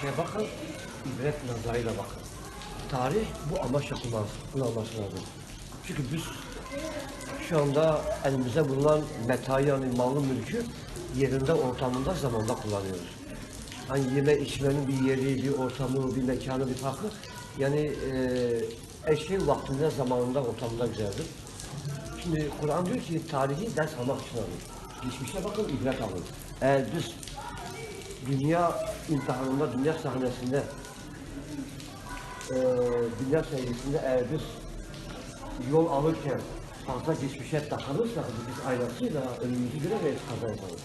şeye bakın, ibret nazarıyla bakın. Tarih bu amaçla kullan, kullanılması lazım. Çünkü biz şu anda elimizde bulunan metayı yani malı mülkü yerinde, ortamında, zamanda kullanıyoruz. Hani yeme içmenin bir yeri, bir ortamı, bir mekanı, bir farkı. Yani her şey vaktinde, zamanında, ortamında güzeldir. Şimdi Kur'an diyor ki tarihi ders almak için alın. Geçmişe bakın, ibret alın. Eğer biz dünya imtihanında, dünya sahnesinde eee dünya seviyesinde eğer biz yol alırken fazla geçmişe takılırsak biz aynasıyla önümüzü göremeyiz kaza yaparız.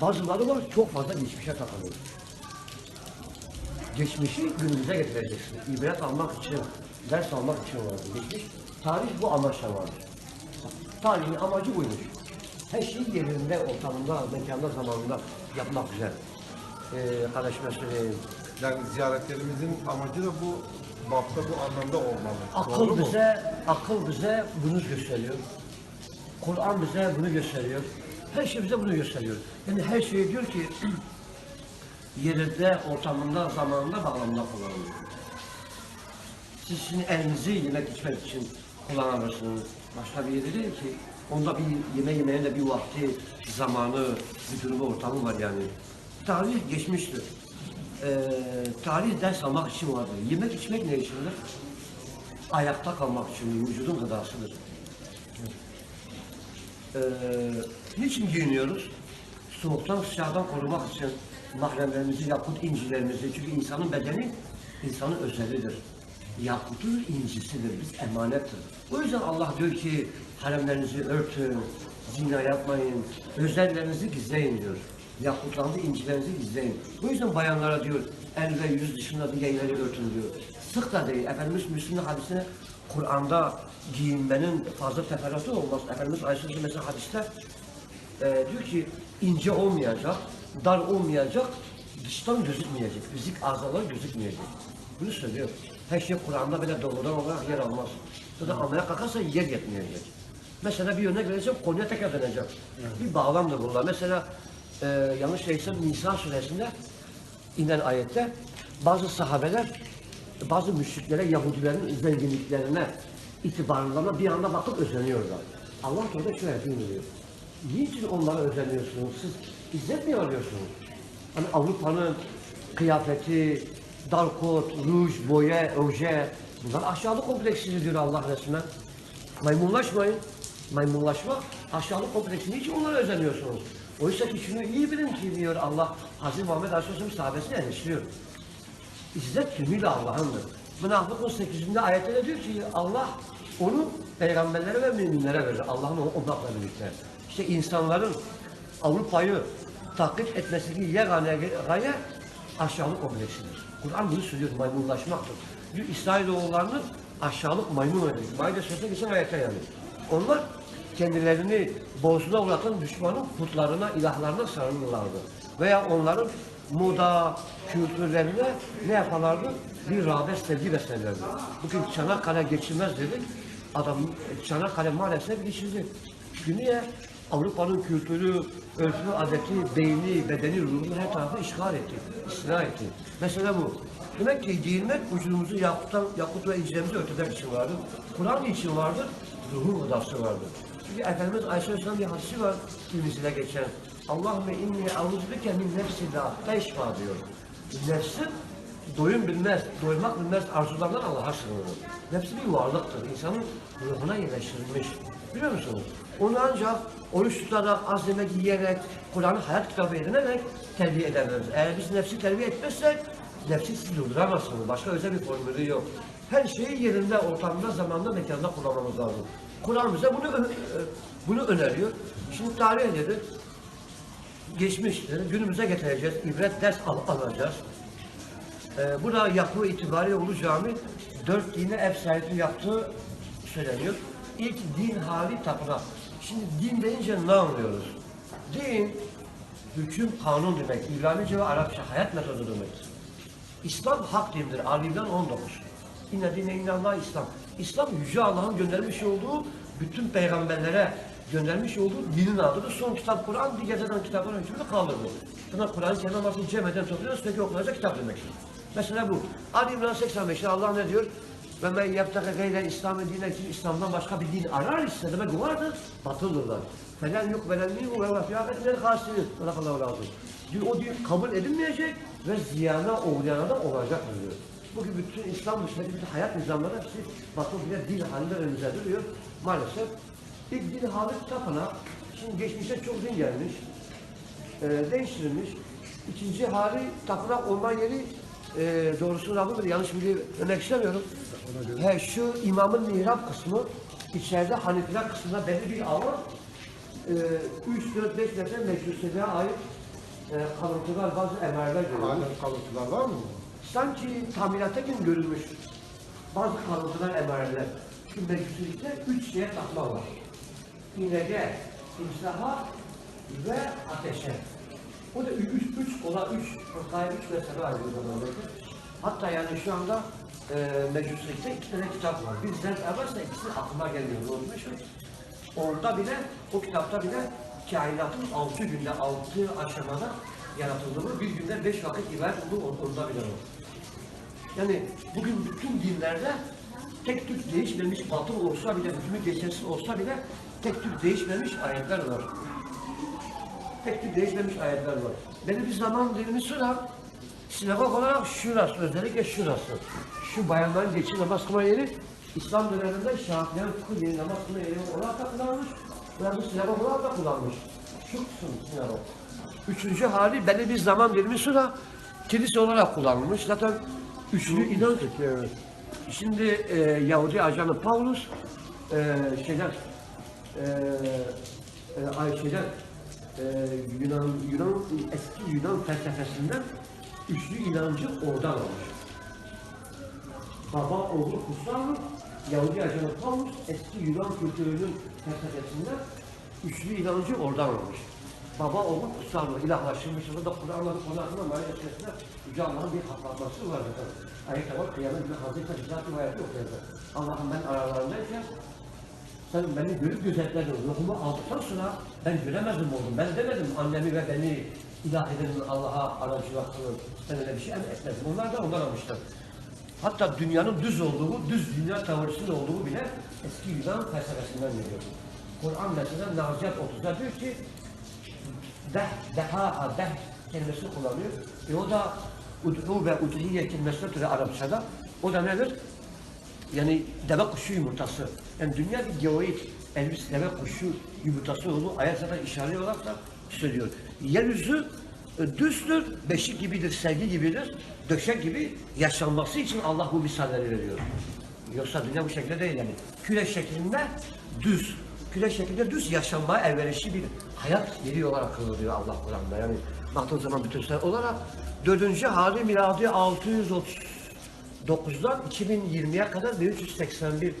Bazıları var çok fazla geçmişe takılıyor. Geçmişi günümüze getireceksin. İbret almak için, ders almak için vardır. Geçmiş, tarih bu amaçla vardır. Tarihin amacı buymuş. Her şeyi yerinde, ortamında, mekanda, zamanında yapmak güzel. Ee, kardeşime söyleyeyim. Yani ziyaretlerimizin amacı da bu bapta bu anlamda olmalı. Doğru Akıl mu? bize, akıl bize bunu gösteriyor. Kur'an bize bunu gösteriyor. Her şey bize bunu gösteriyor. Yani her şey diyor ki yerinde, ortamında, zamanında, bağlamında kullanılıyor. Siz şimdi elinizi yemek içmek için kullanabilirsiniz. Başka bir yeri değil ki. Onda bir yeme yemeğin de bir vakti, zamanı, bir durumu, ortamı var yani. Tarih geçmiştir. Ee, tarih ders almak için vardır. Yemek içmek ne içindir? Ayakta kalmak için vücudun gıdasıdır. Ee, niçin giyiniyoruz? Soğuktan sıcaktan korumak için mahremlerimizi, yakut incilerimizi. Çünkü insanın bedeni insanın özelidir. Yakutu incisidir, biz emanettir. O yüzden Allah diyor ki haremlerinizi örtün, zina yapmayın, özellerinizi gizleyin diyor. Yakutlarınızı, incilerinizi gizleyin. O yüzden bayanlara diyor, el ve yüz dışında diğerleri örtün diyor. Sık da değil, Efendimiz Müslüm'ün hadisine Kur'an'da giyinmenin fazla teferruatı olmaz. Efendimiz Aleyhisselam mesela hadiste e, diyor ki ince olmayacak, dar olmayacak, dıştan gözükmeyecek, fizik azalar gözükmeyecek. Bunu söylüyor. Her şey Kur'an'da böyle doğrudan olarak yer almaz. Zaten almaya kalkarsa yer yetmeyecek. Mesela bir örnek vereceğim, konuya tekrar döneceğim. Bir bağlamdır bunlar. Mesela e, yanlış değilsem Nisan suresinde inen ayette bazı sahabeler bazı müşriklere, Yahudilerin zenginliklerine, itibarlarına bir anda bakıp özeniyorlar. Allah da orada şöyle diyor. Niçin onlara özeniyorsunuz? Siz izzet mi arıyorsunuz? Hani Avrupa'nın kıyafeti, dar kot, ruj, boya, oje, bunlar aşağılık kompleksidir diyor Allah resmen. Maymunlaşmayın. Maymunlaşma aşağılık kompleksi. Niçin onlara özeniyorsunuz? Oysa ki şunu iyi bilin ki diyor Allah, Hazreti Muhammed Aleyhisselam sahabesini eleştiriyor. İzzet tümüyle Allah'ındır. Münafıkın 8. ayette de diyor ki Allah onu peygamberlere ve müminlere verir. Allah'ın onlarla birlikte. İşte insanların Avrupa'yı takip etmesindeki yegane gaye aşağılık kompleksidir. Kur'an bunu söylüyor, maymunlaşmaktır. Diyor İsrailoğullarının aşağılık maymun öyle. Maide sözüne geçen ayette yani. Onlar kendilerini bozuna uğratan düşmanın putlarına, ilahlarına sarılırlardı. Veya onların moda, kültürlerine ne yaparlardı? Bir rağbet, sevgi beslerlerdi. Bugün Çanakkale geçilmez dedik. Adam Çanakkale maalesef geçildi. Çünkü niye? Avrupa'nın kültürü, örfü, adeti, beyni, bedeni, ruhunu her tarafı işgal etti, istila etti. Mesela bu. Demek ki giyinmek vücudumuzu yakuttan, yakut ve inciremizi örtmek için vardır. Kur'an için vardır, ruhun gıdası vardır. Çünkü Efendimiz Aleyhisselam bir hadisi var, Tirmizi'de geçen. Allahümme inni auzubike min nefsi la teşfa diyor. Nefsin doyum bilmez, doymak bilmez arzulardan Allah'a sığınır. Nefsi bir varlıktır, insanın ruhuna yerleştirilmiş. Biliyor musunuz? Onu ancak oruç tutarak, az yemek yiyerek, Kur'an'ı hayat kitabı edinerek terbiye edemez. Eğer biz nefsi terbiye etmezsek, nefsi siz durduramazsınız. Başka özel bir formülü yok. Her şeyi yerinde, ortamda, zamanda, mekanda kullanmamız lazım. Kur'an bize bunu, bunu öneriyor. Şimdi tarih nedir? Geçmiştir. Günümüze getireceğiz. İbret ders al alacağız. Ee, burada yapı itibariyle Ulu Cami dört dine ev sahipliği yaptığı söyleniyor. İlk din hali tapınak. Şimdi din deyince ne anlıyoruz? Din, hüküm, kanun demek. İbranice ve Arapça hayat metodu demek. İslam hak dindir. Ali İmran 19. İnne dine innallah İslam. İslam Yüce Allah'ın göndermiş olduğu bütün peygamberlere göndermiş olduğu dinin adıdır. Son kitap Kur'an, diğer zaten kitapların hükmünü kaldırdı. Buna Kur'an-ı Kerim artık cemeden topluyor, sürekli okunacak kitap demektir. Mesela bu. Ali İmran 85'te Allah ne diyor? Ve men yebtege gayre İslam'ı dine kim İslam'dan başka bir din arar ise demek vardır. Batılıdırlar. Felen yok velen minhu ve ve fiyâfetler hasirin. Bırakallahu razı. Diyor o din kabul edilmeyecek ve ziyana uğrayana da olacak diyor. Bugün bütün İslam dışındaki bütün hayat nizamları hepsi Batı bile din halinde önümüze duruyor. Maalesef ilk din hali tapınak. Şimdi geçmişte çok din gelmiş. e, değiştirilmiş. İkinci hali tapınak olma yeri e, doğrusu Rabbimdir. Yanlış bilmek istemiyorum. He, şu imamın mihrap kısmı içeride Hanefiler kısmında belli bir alan e, 3, 4, 5 metre meclisine ait e, kalıntılar, bazı emarlar görülmüş. Halen kalıntılar var mı? Sanki tamirata gün görülmüş bazı kalıntılar emareler. Şu meclislikte üç şeye takma var. İnege, imsaha ve ateşe. O da üç, üç kola, üç fırkaya, üç mesele ayrılıyor. Hatta yani şu anda e, meclislikte iki tane kitap var. Bizden evvelse ikisi aklıma gelmiyor. Unutmuş Orada bile, o kitapta bile kainatın altı günde, altı aşamada yaratıldığını, bir günde beş vakit ibadet olduğu orada bile var. Yani bugün bütün dinlerde tek tük değişmemiş, batıl olsa bile, hükmü geçersiz olsa bile tek tük değişmemiş ayetler var. Tek tük değişmemiş ayetler var. Benim bir zaman dilimi sıra sinagog olarak şurası, özellikle şurası. Şu bayanların geçici namaz kılma yeri İslam döneminde Şafii'nin fıkıh yeri namaz kılma yeri olarak da kullanmış. Ve bu sinagog olarak da kullanmış. Şu kısım sinagog. Üçüncü hali belli bir zaman dilimi sıra kilise olarak kullanılmış. Zaten üçlü inanç evet. Şimdi e, Yahudi ajanı Paulus e, şeyler e, e, şeyler e, Yunan, Yunan eski Yunan felsefesinden üçlü inancı oradan almış. Baba oğlu kutsal Yahudi ajanı Paulus eski Yunan kültürünün felsefesinden üçlü inancı oradan almış. Baba oğlu kutsal ilahlaşılmış. Orada Kur'an'la Maria Şerif'te Yüce Allah'ın bir hatırlatması var var kıyamet günü Hazreti Hicrat rivayeti yok. Allah'ım ben aralarındayken sen beni görüp gözetledin. Ruhumu aldıktan sonra ben göremezdim oldum. Ben demedim annemi ve beni ilah edenin Allah'a aracılık kılın. Ben öyle bir şey etmedim. Onlar da ondan almışlar. Hatta dünyanın düz olduğu, düz dünya teorisinin olduğu bile eski Yunan felsefesinden geliyor. Kur'an mesela Nazihat 30'da diyor ki deh, deha, deh kelimesini kullanıyor. E o da ud'u ve udhiye kelimesine türe Arapçada. O da nedir? Yani deve kuşu yumurtası. Yani dünya bir geoid, elbis deve kuşu yumurtası olduğu zaten işaret olarak da söylüyor. Yeryüzü e, düzdür, beşik gibidir, sevgi gibidir, döşek gibi yaşanması için Allah bu misalleri veriyor. Yoksa dünya bu şekilde değil yani. Küre şeklinde düz, küre şeklinde düz yaşanmaya elverişli bir hayat yeri olarak kılıyor Allah Kur'an'da. Yani baktığın zaman bütünsel olarak dördüncü hali miladi 630 9'dan 2020'ye kadar 1381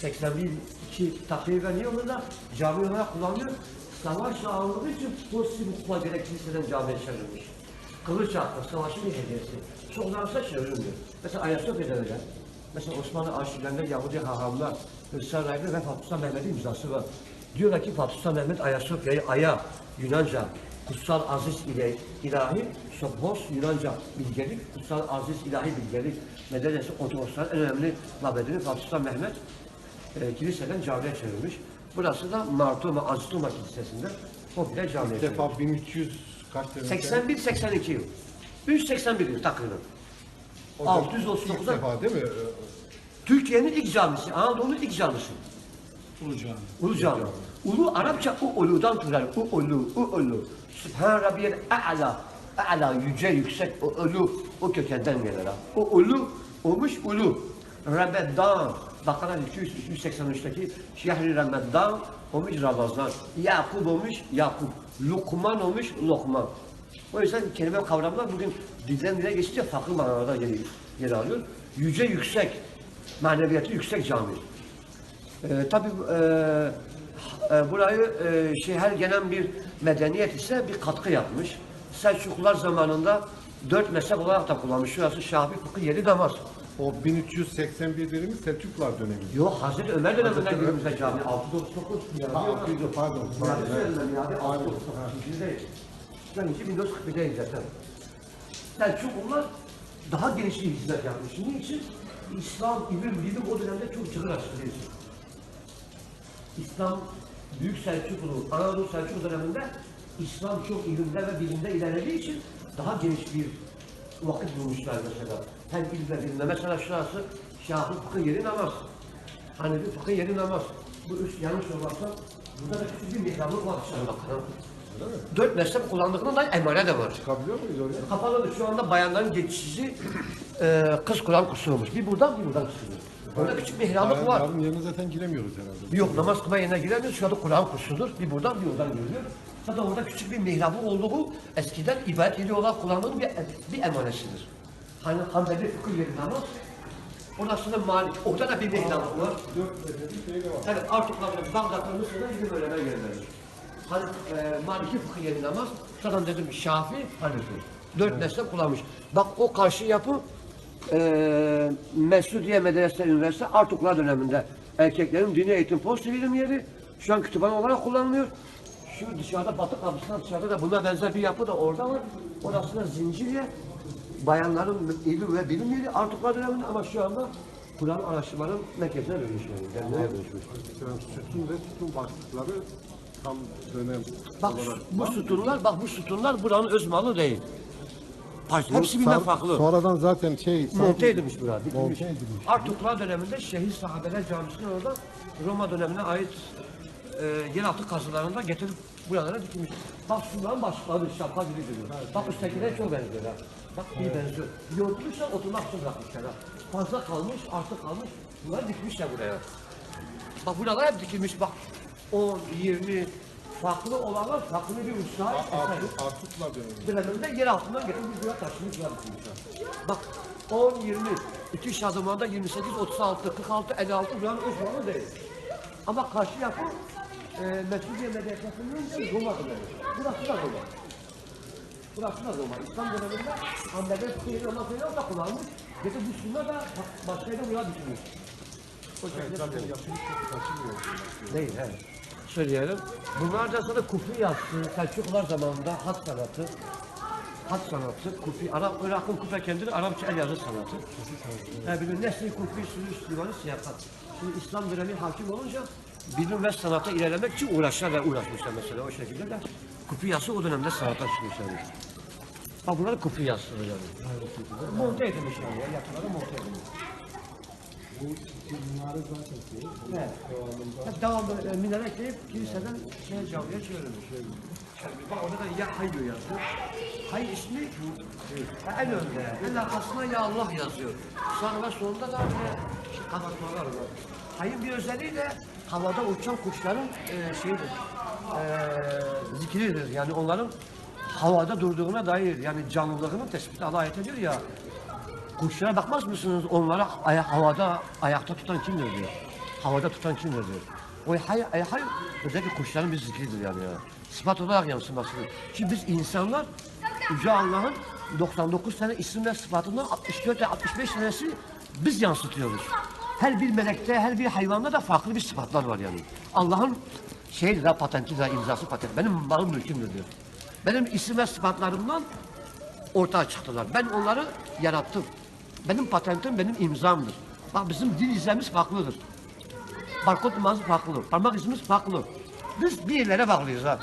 81 2 takriben yılında cami olarak kullanılıyor. Savaş ağırlığı için pozitif hukukla gerek kiliseden camiye çevrilmiş. Kılıç hakkı, savaşın bir hediyesi. Çok zararsa çevrilmiyor. Mesela Ayasofya'da öyle. Mesela Osmanlı arşivlerinde Yahudi hahamlar, Hristiyan ve Fatih Sultan Mehmet'in imzası var. Diyorlar ki Fatih Sultan Mehmet Ayasofya'yı Ay'a, Yunanca, kutsal aziz ile ilahi, Sophos Yunanca bilgelik, kutsal aziz ilahi bilgelik, medeniyeti Ortodoksların en önemli mabedini Fatih Mehmet e, kiliseden camiye çevirmiş. Burası da Martuma Azituma Kilisesi'nde komple camiye çevirmiş. defa 1300 kaç sene? 81-82 yıl. 381 yıl takriben. O da 639'da ilk defa değil mi? Türkiye'nin ilk camisi, Anadolu'nun ilk camisi. Ulu Cami. Ulu cami. Ulu Arapça u uludan türer. U ulu, u ulu. Sübhan Rabbiyel a'la. A'la yüce yüksek o ulu o kökenden gelir. O ulu olmuş ulu. Ramazan. Bakara 283'teki şehri Ramazan olmuş Ramazan. Yakub olmuş Yakup. Lukman olmuş Lokman. O yüzden kelime kavramlar bugün dilden dile geçince farklı manalarda yer, yer alıyor. Yüce yüksek, maneviyatı yüksek cami. Ee, tabii e, e, burayı e, her gelen bir medeniyet ise bir katkı yapmış. Selçuklular zamanında dört mezhep olarak da kullanmış. Şurası Şafii fıkıh yeri namaz. O 1381 dediğimiz Selçuklular dönemi. Yok Hazreti Ömer döneminden günümüze cami 699 miladi. Ha, yok. 600 pardon. Miladi pardon. söylediler miladi 699 değil. Yani 1941'deyiz zaten. Selçuklular daha geniş bir hizmet yapmış. Niçin? İslam, ilim, bilim o dönemde çok çığır açtı diyorsun. İslam Büyük Selçuklu, Anadolu Selçuklu döneminde İslam çok ilimde ve bilimde ilerlediği için daha geniş bir vakit bulmuşlar mesela. Hem ilimde bilimde. Mesela şurası Şahı fıkıh yeri namaz. Hani bir fıkıh yeri namaz. Bu üst yanlış olmazsa burada da küçük bir mihrablık var dışarıda. Dört mezhep kullandıklarında da emare de var. Çıkabiliyor muyuz oraya? Kapalıdır. Şu anda bayanların geçişi e, kız Kur'an kursuyormuş. Bir buradan bir buradan çıkıyor. Orada küçük bir mihrablık var. Yarın yerine zaten giremiyoruz herhalde. Yok namaz kılma yerine giremiyoruz. Şu anda Kur'an kursudur. Bir buradan bir oradan görülüyor. Zaten orada küçük bir mihrabı olduğu eskiden ibadet yeri olarak kullanılan bir, bir emanesidir. Hani Hanbeli fıkıh yeri namaz. Orasında Malik. Orada da bir mihrabı var. Dört mezhebi şeyde var. Evet Artuklar'da Bağdat'ta Mısır'da gidip öğlene gelirler. Hani e, Maliki fıkıh yeri namaz. Zaten dedim Şafi, Hanefi. Dört nesle kullanmış. Bak o karşı yapı e, Mesudiye Medrese Üniversitesi Artuklar döneminde erkeklerin dini eğitim post eğitim yeri şu an kütüphane olarak kullanılıyor. Şu dışarıda Batı kapısından dışarıda da buna benzer bir yapı da orada var. Orası da Zincirye. Bayanların ilim ve bilim yeri Artuklar döneminde ama şu anda Kur'an araştırmanın merkezine dönüşüyor. Derneğe dönüşmüş. Sütun ve sütun başlıkları tam dönem Bak olarak bu sütunlar, bak bu sütunlar buranın öz malı değil. Parça, hepsi birbirinden Sar- farklı. Sonradan zaten şey... Monte edilmiş burada. dikilmiş. Monte edilmiş. Artuklar döneminde Şehir Sahabeler Camisi'nin orada Roma dönemine ait e, yeraltı kazılarında getirip buralara dikilmiş. Bak şunların başlıkları şapka gibi duruyor. Bak üsttekilere çok benziyor ha. Bak iyi benziyor. Yontmuşlar oturmak için bırakmışlar ha. Fazla kalmış, artık kalmış. Bunları dikmişler buraya. Bak buralar hep dikilmiş bak. 10, 20 farklı olanlar farklı bir usta. Artık, Artuklar dönemi. döneminde yer altından getirip buraya taşımışlar. Bak 10, 20, iki şadımanda 28, 36, 46, 56 buranın uzmanı değil. Ama karşı yapı e, Mesudiye Medresesi'nin Roma dönemi. Burası da Roma. Burası da Roma. İslam döneminde Hanbeli Sihir Roma Sihir da kullanmış. Getir bu şunlar da başka yere buraya düşmüş. O şekilde Zaten yapımı çok taşımıyor. Değil, he. Söyleyelim. Bunlar da sonra kufi yazdı. Selçuklular zamanında hat sanatı. Hat sanatı, kufi, Arap, Irak'ın kufe kendini Arapça el yazı sanatı. Yani bir nesli kufi, sürüş, divanı, siyakat. Şimdi İslam dönemi hakim olunca bilim ve sanata ilerlemek için uğraşlar ve uğraşmışlar mesela o şekilde de. Kufi yazı o dönemde sanata çıkmışlar. Bak bunlar kufi yazı yani. Monte edilmiş yani, yapıları monte edilmiş. Bunları zaten şey, Evet. Hep devamlı e, minare ekleyip kiliseden şeye camiye çevirmiş. Bak orada da ya hayy yazıyor. Hay ismi e, en önde. En arkasına ya Allah yazıyor. Sonra ve da böyle şey, kapatmalar var. Hayın bir özelliği de havada uçan kuşların e, şeyidir. E, zikridir. Yani onların havada durduğuna dair yani canlılığının tespiti Allah ayet ediyor ya. Kuşlara bakmaz mısınız? Onlara aya- havada ayakta tutan kimdir diyor. Havada tutan kimdir diyor. O hay, hay, hay özellikle kuşların bir zikridir yani ya. Sıfat olarak yansımasıdır. Şimdi biz insanlar Yüce Allah'ın 99 tane isim ve sıfatından 64 ve 65 tanesi biz yansıtıyoruz. Her bir melekte, her bir hayvanda da farklı bir sıfatlar var yani. Allah'ın şeydir ha patenti de imzası patent. Benim malım mülkümdür diyor. Benim isim ve sıfatlarımdan ortaya çıktılar. Ben onları yarattım. Benim patentim benim imzamdır. Bak bizim dil izlemiz farklıdır. Barkod numarası farklı. Parmak izimiz farklı. Biz bir yerlere bağlıyız ha.